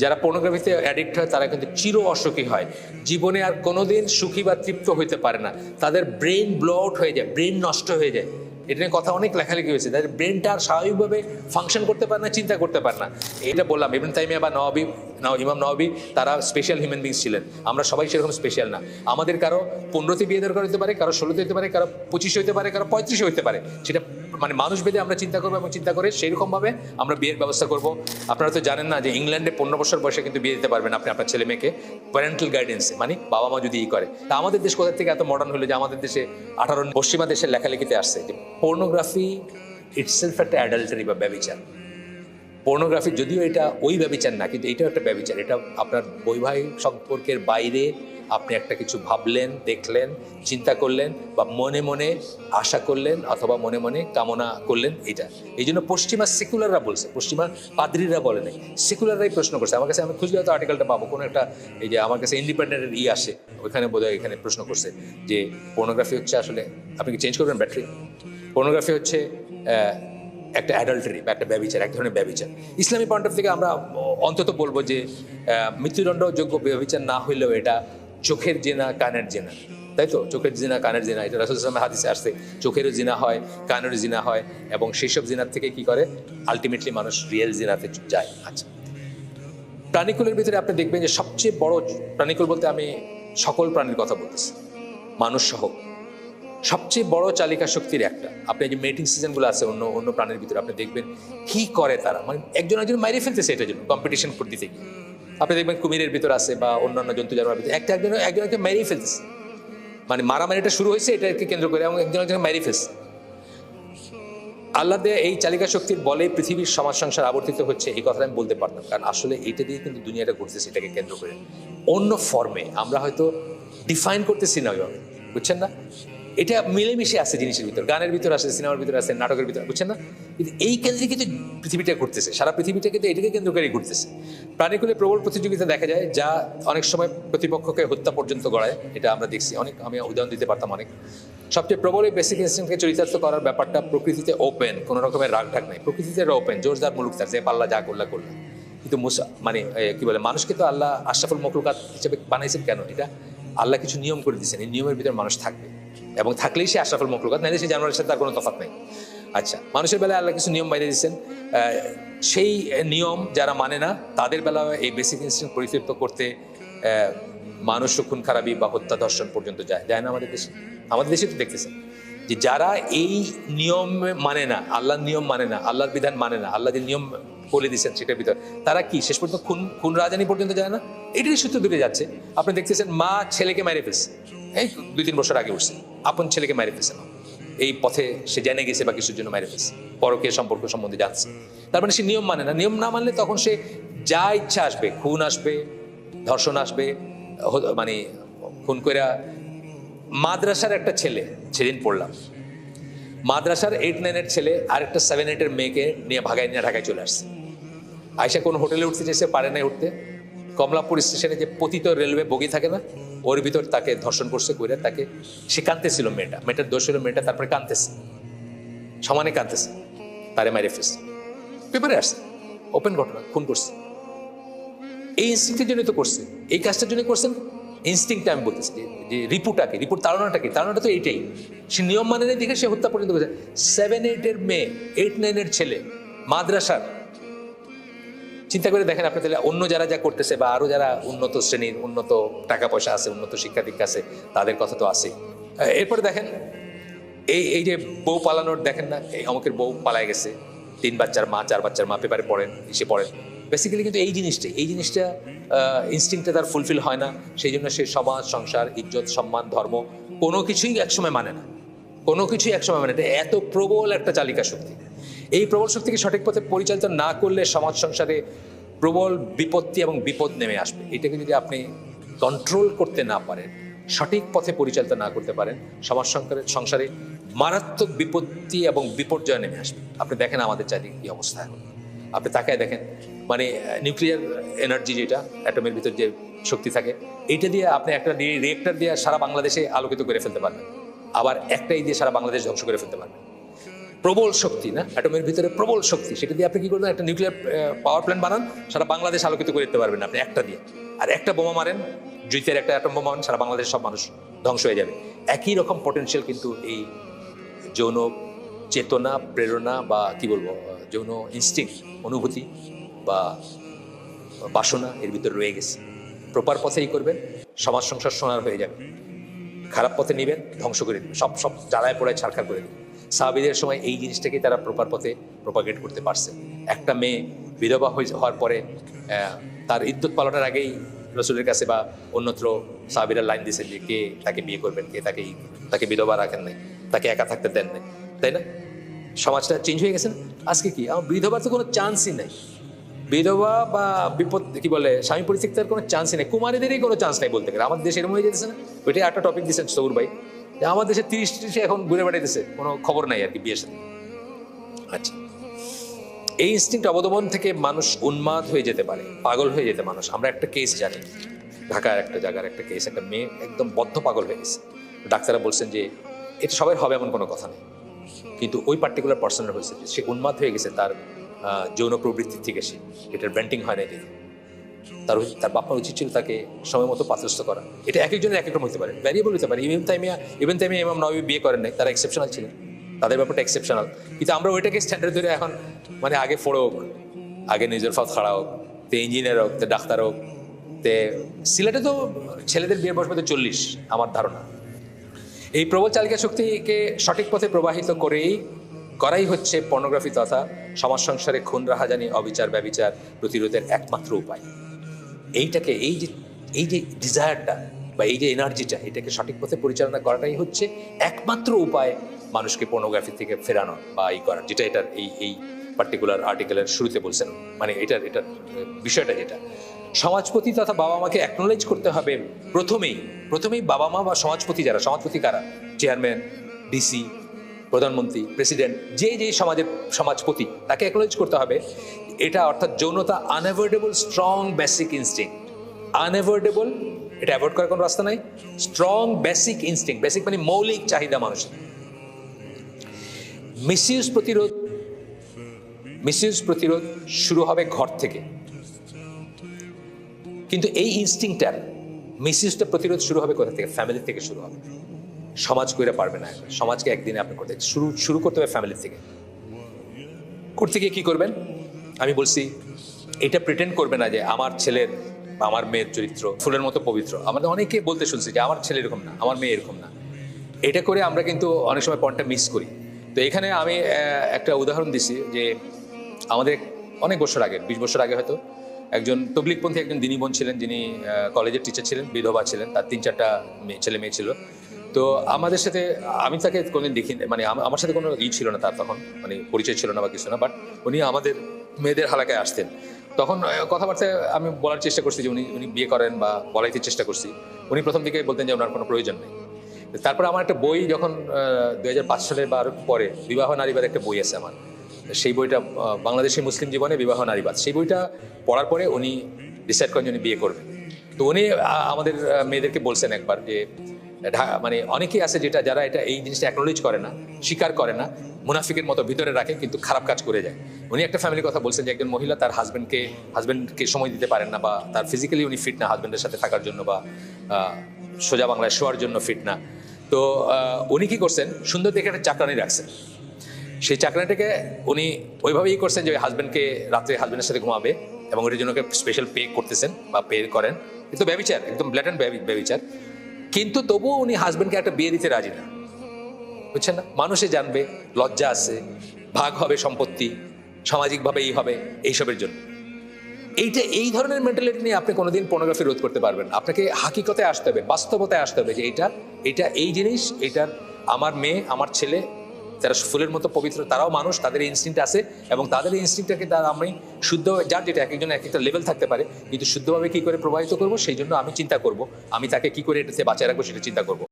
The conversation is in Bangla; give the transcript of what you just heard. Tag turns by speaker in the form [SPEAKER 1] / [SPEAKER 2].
[SPEAKER 1] যারা পর্নোগ্রাফিতে অ্যাডিক্ট হয়, তারা কিন্তু চির অসুখী হয়। জীবনে আর কোনোদিন সুখী বা তৃপ্ত হইতে পারে না। তাদের ব্রেন ব্লো হয়ে যায় ব্রেন নষ্ট হয়ে যায়। এটা নিয়ে কথা অনেক লেখালেখি হয়েছে। তাদের ব্রেনটা আর স্বাভাবিকভাবে ফাংশন করতে পারে না, চিন্তা করতে পারে না। এটা বললাম, ইবন তাইমিয়া বা নওয়াবি, নাও, ইমাম নওয়াবি, তারা স্পেশাল হিউম্যান বিংস ছিলেন। আমরা সবাই সেরকম স্পেশাল না। আমাদের কারও পনেরোতে বিয়ে দরকার হতে পারে, কারও ষোলোতে হতে পারে, কারও পঁচিশে হতে পারে, কারও পঁয়ত্রিশে হতে পারে। সেটা মানে মানুষ ভেদে আমরা চিন্তা করব এবং চিন্তা করে সেইরকমভাবে আমরা বিয়ের ব্যবস্থা করব। আপনারা তো জানেন না যে ইংল্যান্ডে পনেরো বছর বয়সে কিন্তু বিয়ে দিতে পারবেন আপনি আপনার ছেলে মেয়েকে প্যারেন্টাল গাইডেন্সে মানে বাবা মা যদি ই করে। তা আমাদের দেশ কোথা থেকে এত মডার্ন হলো যে আমাদের দেশে আঠারো, পশ্চিমা দেশের লেখালেখিতে আসছে যে পর্নোগ্রাফি ইটসেলফ একটা অ্যাডাল্টারি বা ব্যবচার। পর্নোগ্রাফি যদিও এটা ওই ব্যবচার না, কিন্তু এটাও একটা ব্যবচার। এটা আপনার বৈবাহিক সম্পর্কের বাইরে আপনি একটা কিছু ভাবলেন, দেখলেন, চিন্তা করলেন বা মনে মনে আশা করলেন অথবা মনে মনে কামনা করলেন এটা। এই জন্য পশ্চিমা সেকুলাররা বলছে, পশ্চিমা পাদ্রীরা বলে নাই সেকুলাররাই প্রশ্ন করছে। আমার কাছে, আমি খুঁজলে হয়তো আর্টিকেলটা পাবো, কোনো একটা এই যে আমার কাছে ইন্ডিপেন্ডেন্টের ই আসে, ওইখানে বোধহয় এখানে প্রশ্ন করছে যে পর্নোগ্রাফি হচ্ছে আসলে, আপনি কি চেঞ্জ করবেন ব্যাটারি পর্নোগ্রাফি হচ্ছে একটা অ্যাডাল্টারি বা একটা ব্যবচার, এক ধরনের ব্যবচার। ইসলামী পয়েন্ট অফ থেকে আমরা অন্তত বলব যে মৃত্যুদণ্ডযোগ্য ব্যবচার না হইলেও এটা চোখের জেনা, কানের জেনা। তাই তো? চোখের জিনা, কানের জিনা। এটা রাসুল ইসলামের হাদিসে আসছে। চোখেরও জিনা হয়, কানেরও জিনা হয় এবং সেই সব জিনার থেকে কি করে? আলটিমেটলি মানুষ রিয়েল জিনাতে যায়। আচ্ছা। প্রাণীকুলের ভিতরে আপনি দেখবেন যে সবচেয়ে বড় প্রাণীকুল বলতে আমি সকল প্রাণীর কথা বলতেছি। মানুষ সহ। সবচেয়ে বড় চালিকা শক্তির একটা। আপনি যে মেটিং সিজনগুলো আছে, অন্য অন্য প্রাণীর ভিতরে আপনি দেখবেন কি করে তারা? মানে একজন একজন মাইরে ফেলতেছে এটার জন্য। কম্পিটিশন করতে থেকে আপনি দেখবেন কুমিরের ভিতর আছে বা অন্যান্য জন্তু জানোয়ার ভিতরে। একটা একজন একজন একজন মেরি ফেলতেছে। মানে মারামারিটা শুরু হয়েছে, এটাকে কেন্দ্র করে এবং একজন একজন মেরি ফেলছে। আল্লাহ দেয়া এই চালিকা শক্তির বলে পৃথিবীর সমাজ সংসার আবর্তিত হচ্ছে, এই কথাটা আমি বলতে পারতাম। কারণ আসলে এইটা দিয়ে কিন্তু দুনিয়াটা ঘুরতেছে এটাকে কেন্দ্র করে। অন্য ফর্মে আমরা হয়তো ডিফাইন করতেছি না ওইভাবে, বুঝছেন না? এটা মিলেমিশে আছে জিনিসের ভিতর। গানের ভিতর আছে, সিনেমার ভিতর আছে, নাটকের ভিতর, বুঝছেন না? কিন্তু এই কেন্দ্রে কিন্তু পৃথিবীটা ঘুরতেছে সারা পৃথিবীটা কিন্তু এটাকে কেন্দ্র করে ঘুরতেছে প্রাণীকুলে প্রবল প্রতিযোগিতা দেখা যায়, যা অনেক সময় প্রতিপক্ষকে হত্যা পর্যন্ত গড়ায়, এটা আমরা দেখছি। অনেক, আমি উদাহরণ দিতে পারতাম অনেক। সবচেয়ে প্রবল এই বেসিক ইনস্টিংকে চরিতার্থ করার ব্যাপারটা প্রকৃতিতে ওপেন কোনো রকমের রাগ ঢাক নাই। প্রকৃতিতে ওপেন জোরদার মুলুক তার, যে পাল্লা যা করলা করলা কিন্তু মুসা মানে কি বলে, মানুষকে তো আল্লাহ আশরাফুল মকলুকাত হিসেবে বানাইছেন কেন? এটা আল্লাহ কিছু নিয়ম করে দিয়েছেন, এই নিয়মের ভিতরে মানুষ থাকবে। এবং থাকলেই সে আশরাফুল মকলুকাত নাইলে সে জানোয়ারের সাথে তার কোনো তফাৎ নেই। আচ্ছা মানুষের বেলায় আল্লাহ কিছু নিয়ম বাইরে দিয়েছেন। সেই নিয়ম যারা মানে না, তাদের বেলায় এই বেসিক ইনস্টিং পরিতৃপ্ত করতে মানুষ খুন খারাপি বা হত্যা ধর্ষণ পর্যন্ত যায়। যায় না আমাদের দেশে? আমাদের দেশে তো দেখতেছেন যে যারা এই নিয়ম মানে না, আল্লাহর নিয়ম মানে না, আল্লাহর বিধান মানে না, আল্লাহ যে নিয়ম বলে দিচ্ছেন সেটার ভিতর, তারা কি শেষ পর্যন্ত খুন খুন রাজানি পর্যন্ত যায় না? এটাই সূত্র দূরে যাচ্ছে। আপনি দেখতেছেন মা ছেলেকে মেরে ফেলছে। এই দুই তিন বছর আগে উঠছে। আপন ছেলেকে মেরে ফেলছে। এই পথে সে জেনে গেছে বা কিছুর জন্য মেরে ফেলছে। পরকে সম্পর্ক সম্বন্ধে জানছে। তার মানে সে নিয়ম মানে না। নিয়ম না মানলে তখন সে যা ইচ্ছা আসবে, খুন আসবে, ধর্ষণ আসবে মানে খুন কইরা মাদ্রাসার একটা ছেলে, সেদিন পড়লাম। মাদ্রাসার এইট নাইনের ছেলে আর একটা সেভেন এইটের মেয়েকে নিয়ে ভাগাই নিয়ে ঢাকায় চলে আসছে। আয়সা কোন হোটেলে উঠতে চেয়েছে পারে নাই উঠতে। কমলাপুর স্টেশনে যে পতিত রেলওয়ে বগি থাকে না ওর ভিতর তাকে ধর্ষণ করছে কইরা তাকে, সে কাঁদতেছিল মেয়েটা, মেয়েটার দোষ হলো মেয়েটা তারপরে কাঁদতেছে। সমানে কাঁদতেছে, তারে মাইরে ফেলছে। পেপারে আসছে, ওপেন ঘটনা, খুন করছে। এই ইনস্টিংটের জন্য তো করছে। এই কাজটার জন্য করছেন ইনস্টিংটা আমি বলতেছি যে- রিপুটাকে রিপুট তাড়নাটা কি? তাড়নাটা তো এইটাই। সে নিয়ম মানে দেখে সে হত্যা পর্যন্ত সেভেন এইটের মেয়ে এইট নাইনের ছেলে, মাদ্রাসার চিন্তা করে দেখেন আপনি তাহলে অন্য যারা যা করতেছে বা আরও যারা উন্নত শ্রেণির, উন্নত টাকা পয়সা আছে, উন্নত শিক্ষা দীক্ষা আছে, তাদের কথা তো আছে এরপরে দেখেন, এই এই যে বউ পালানোর, দেখেন না, এই অমুকের বউ পালায় গেছে। তিন বাচ্চার মা, চার বাচ্চার মা পেপারে পড়েন, এসে পড়েন। বেসিক্যালি কিন্তু এই জিনিসটা এই জিনিসটা ইনস্টিংটা তার ফুলফিল হয় না। সেই জন্য সে সমাজ, সংসার, ইজ্জত, সম্মান, ধর্ম, কোনো কিছুই একসময় মানে না। কোনো কিছুই একসময় মানে না। এত প্রবল একটা চালিকা শক্তি। এই প্রবল শক্তিকে সঠিক পথে পরিচালিত না করলে সমাজ সংসারে প্রবল বিপত্তি এবং বিপদ নেমে আসবে? এটাকে যদি আপনি কন্ট্রোল করতে না পারেন, সঠিক পথে পরিচালিত না করতে পারেন, সমাজ সংসারে সংসারে মারাত্মক বিপত্তি এবং বিপর্যয় নেমে আসবে। আপনি দেখেন আমাদের চারিদিকে কি অবস্থা এখন। আপনি তাকায় দেখেন মানে নিউক্লিয়ার এনার্জি যেটা অ্যাটমের ভিতর যে শক্তি থাকে এইটা দিয়ে আপনি একটা রিয়েক্টর দিয়ে সারা বাংলাদেশে আলোকিত করে ফেলতে পারবেন। আবার একটাই দিয়ে সারা বাংলাদেশ ধ্বংস করে ফেলতে পারবেন। প্রবল শক্তি, না? অ্যাটমের ভিতরে প্রবল শক্তি। সেটা দিয়ে আপনি কি করবেন? একটা নিউক্লিয়ার পাওয়ার প্ল্যান্ট বানান, সারা বাংলাদেশ আলোকিত করে দিতে পারবেন আপনি একটা দিয়ে। আর একটা বোমা মারেন জুইতের একটা অ্যাটম বোমা মারেন, সারা বাংলাদেশের সব মানুষ ধ্বংস হয়ে যাবে। একই রকম পটেনশিয়াল কিন্তু এই যৌন চেতনা, প্রেরণা বা কি বলব, যৌন ইনস্টিং অনুভূতি বা বাসনা এর ভিতরে রয়ে গেছে। প্রপার পথেই করবেন, সমাজ সংসার সোনার হয়ে যাবে। খারাপ পথে নেবেন, ধ্বংস করে দেবেন, সব সব জ্বালায় পোড়ায় ছাড়খাড় করে দেবেন। সাহাবিদের সময় এই জিনিসটাকে তারা প্রপার পথে প্রপাগেট করতে পারছে। একটা মেয়ে বিধবা হয়ে হওয়ার পরে তার ইদ্যুৎ পালনের আগেই রসুলের কাছে বা অন্যত্র সাহাবিরা লাইন দিয়েছেন যে কে তাকে বিয়ে করবেন, কে তাকে তাকে বিধবা রাখেন নাই, তাকে একা থাকতে দেন নাই। তাই না? সমাজটা চেঞ্জ হয়ে গেছে আজকে কি? আমার বিধবার তো কোনো চান্সই নাই। বিধবা বা বিপদ কি বলে, স্বামী পরিত্যক্তার কোনো চান্সই নেই। কুমারীদেরই কোনো চান্স নাই বলতে গেলে। আমাদের দেশে এরকম হয়ে যেতেছে না? ওইটাই একটা টপিক দিচ্ছেন সৌর ভাই। আমার দেশে তিরিশ তিরিশে এখন ঘুরে বেড়াইতেছে, কোনো খবর নাই আর কি বিয়ের সাথে। আচ্ছা। এই ইনস্টিংক্ট অবদমন থেকে মানুষ উন্মাদ হয়ে যেতে পারে, পাগল হয়ে যেতে মানুষ। আমরা একটা কেস জানি। ঢাকার একটা জায়গার একটা কেস একটা মেয়ে একদম বদ্ধ পাগল হয়ে গেছে। ডাক্তাররা বলছেন যে, এটা সবাই হবে এমন কোনো কথা নেই। কিন্তু ওই পার্টিকুলার পার্সনের হয়েছে সে উন্মাদ হয়ে গেছে তার যৌন প্রবৃত্তির থেকে সে। এটার ব্যান্টিং হয় না দেখে। তার তার বাপার উচিত ছিল তাকে সময় মতো পাত্রস্থ করা। এটা এক একজনের এক এক রকম হতে পারে। ভ্যারিয়েবল হতে পারে। ইভেন তাইমিয়া ইভেন তাইমিয়া ইমাম নবী বিয়ে করেন নাই, তারা এক্সেপশনাল ছিলেন। তাদের ব্যাপারটা এক্সেপশনাল কিন্তু আমরা ওইটাকে স্ট্যান্ডার্ড ধরে এখন মানে আগে ফোড়ো হোক, আগে নিজের ফাত খাড়া হোক, তে ইঞ্জিনিয়ার হোক, তে ডাক্তার হোক, তে সিলেটে তো ছেলেদের বিয়ের বয়স মধ্যে চল্লিশ, আমার ধারণা। এই প্রবল চালিকা শক্তিকে সঠিক পথে প্রবাহিত করেই করাই হচ্ছে পর্নোগ্রাফি তথা সমাজ সংসারে খুন, রাহাজানি, অবিচার, ব্যবিচার প্রতিরোধের একমাত্র উপায়। এইটাকে, এই যে এই যে ডিজায়ারটা বা এই যে এনার্জিটা এটাকে সঠিক পথে পরিচালনা করাটাই হচ্ছে একমাত্র উপায় মানুষকে পর্নোগ্রাফি থেকে ফেরানো বা এই করার, যেটা এটার এই এই পার্টিকুলার আর্টিকেলের শুরুতে বলছেন। মানে এটার এটার বিষয়টা যেটা। সমাজপতি তথা বাবা মাকে অ্যাকনোলেজ করতে হবে প্রথমেই। প্রথমেই বাবা মা বা সমাজপতি যারা, সমাজপতি কারা? চেয়ারম্যান ডিসি প্রধানমন্ত্রী, প্রেসিডেন্ট, যে যে সমাজের সমাজপতি, তাকে অ্যাকনোলেজ করতে হবে, এটা অর্থাৎ যৌনতা unavoidable strong basic instinct unavoidable এটা অ্যাভয়েড করার কোনো রাস্তা নাই স্ট্রং বেসিক ইনস্টিং বেসিক মানে মৌলিক চাহিদা মানুষের। মিসইউজ প্রতিরোধ মিসইউজ প্রতিরোধ শুরু হবে ঘর থেকে। কিন্তু এই ইনস্টিংটার মিসইউজটা প্রতিরোধ শুরু হবে কোথা থেকে? ফ্যামিলি থেকে শুরু হবে। সমাজ কইরা পারবে না সমাজকে একদিনে আপনি করতে শুরু শুরু করতে হবে ফ্যামিলি থেকে। করতে গিয়ে কি করবেন? আমি বলছি, এটা প্রিটেন্ড করবে না যে আমার ছেলের আমার মেয়ের চরিত্র ফুলের মতো পবিত্র। আমাদের অনেকে বলতে শুনছি যে আমার ছেলে এরকম না, আমার মেয়ে এরকম না। এটা করে আমরা কিন্তু অনেক সময় পয়েন্টটা মিস করি। তো এখানে আমি একটা উদাহরণ দিছি যে আমাদের অনেক বছর আগে, বিশ বছর আগে হয়তো, একজন তবলিকপন্থী একজন দিনী বোন ছিলেন যিনি কলেজের টিচার ছিলেন, বিধবা ছিলেন, তার তিন চারটা ছেলে মেয়ে ছিল। তো আমাদের সাথে আমি তাকে কোনোদিন দেখি মানে আমার সাথে কোনো ই ছিল না তার তখন মানে পরিচয় ছিল না বা কিছু না বাট উনি আমাদের মেয়েদের হালাকায় আসতেন। তখন আহ, কথাবার্তা আমি বলার চেষ্টা করছি যে উনি উনি বিয়ে করেন বা বলাইতে চেষ্টা করছি। উনি প্রথম দিকে বলতেন যে ওনার কোনো প্রয়োজন নেই। তারপর আমার একটা বই যখন দুই সালের বা আরও পরে বিবাহ নারীবাদ একটা বই আছে আমার। সেই বইটা বাংলাদেশি মুসলিম জীবনে বিবাহ নারীবাদ সেই বইটা পড়ার পরে উনি ডিসাইড করেন যে উনি বিয়ে করবেন। তো উনি আমাদের মেয়েদেরকে বলছেন একবার যে মানে অনেকেই আছে যেটা, যারা এটা, এই জিনিসটা অ্যাকনোলেজ করে না, স্বীকার করে না, মুনাফিকের মতো ভিতরে রাখে, কিন্তু খারাপ কাজ করে যায়। উনি একটা ফ্যামিলির কথা বলছেন যে, একজন মহিলা তার হাজব্যান্ডকে হাজব্যান্ডকে সময় দিতে পারেন না, বা তার ফিজিক্যালি উনি ফিট না হাজব্যান্ডের সাথে থাকার জন্য, বা সোজা বাংলায় শোয়ার জন্য ফিট না। তো উনি কি করছেন, সুন্দর দেখে একটা চাকরানি রাখছেন। সেই চাকরানিটাকে উনি ওইভাবেই করছেন যে হাজবেন্ডকে রাত্রে হাজব্যান্ডের সাথে ঘুমাবে, এবং ওটার জন্য স্পেশাল পে করতেছেন, বা পে করেন। কিন্তু ব্যবিচার, একদম ব্ল্যাটেন্ট ব্যবিচার। কিন্তু তবুও উনি হাজবেন্ডকে একটা বিয়ে দিতে রাজি না। বুঝছেন না? মানুষে জানবে, লজ্জা আছে, ভাগ হবে সম্পত্তি, সামাজিকভাবে এই হবে, এইসবের জন্য। এইটা, এই ধরনের মেন্টালিটি নিয়ে আপনি কোনোদিন পর্নোগ্রাফি রোধ করতে পারবেন আপনাকে হাকিকতায় আসতে হবে, বাস্তবতায় আসতে হবে যে এটা এটা এই জিনিস, এটার আমার মেয়ে, আমার ছেলে যারা ফুলের মতো পবিত্র, তারাও মানুষ, তাদের ইনস্টিংট আছে এবং তাদের ইনস্টিংটাকে তারা আমি শুদ্ধ, যার যেটা এক একজন এক একটা লেভেল থাকতে পারে, কিন্তু শুদ্ধভাবে কী করে প্রবাহিত করব, সেই জন্য আমি চিন্তা করব, আমি তাকে কী করে এটাতে বাঁচায় রাখব, সেটা চিন্তা করব।